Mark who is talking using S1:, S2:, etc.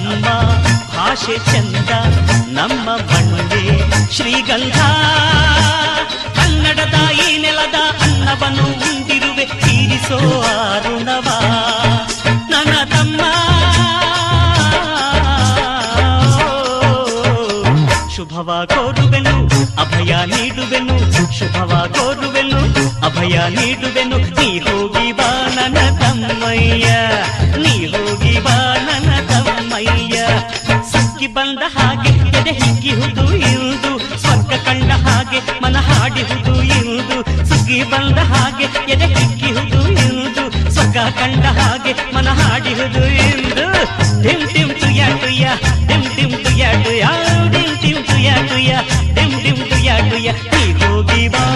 S1: ತಮ್ಮ ಭಾಷೆ ಚಂದ ನಮ್ಮ ಬಂಡೆ ಶ್ರೀಗಂಧ ಕನ್ನಡದ ಈ ನೆಲದ ಅನ್ನವನ್ನು ಉಂಡಿರುವೆ ತೀರಿಸೋ ಅರುಣವ ನನ್ನ ತಮ್ಮ ಶುಭವ ಕೋರುವೆನು ಅಭಯ ನೀಡುವೆನು ಶುಭವ ಕೋರುವೆನು ಅಭಯ ನೀಡುವೆನು ನೀ ಹೋಗಿ ಬಾ ನನ್ನ ತಮ್ಮಯ್ಯ ನೀ ಬಂದ ಹಾಗೆ, ಎದೆ ಹಿಗ್ಗಿಹುದು ಇಂದು ಸ್ವರ್ಗ ಕಂಡ ಹಾಗೆ, ಮನ ಹಾಡಿಹುದು ಇಂದು ಸುಗ್ಗಿ ಬಂದ ಹಾಗೆ, ಎದೆ ಹಿಗ್ಗಿಹುದು ಇಂದು ಸ್ವರ್ಗ ಕಂಡ ಹಾಗೆ, ಮನ ಹಾಡಿಹುದು ಇಂದು ಡಿಮ್ ಡಿಮ್ ತುಯ ತುಯ ಡಿಮ್ ಡಿಮ್ ತುಯ ತುಯ ಡಿಮ್ ಡಿಮ್ ತುಯ ತುಯ ಡಿಮ್ ಡಿಮ್ ತುಯ ತುಯ ಹೋಗಿ ಬಾ.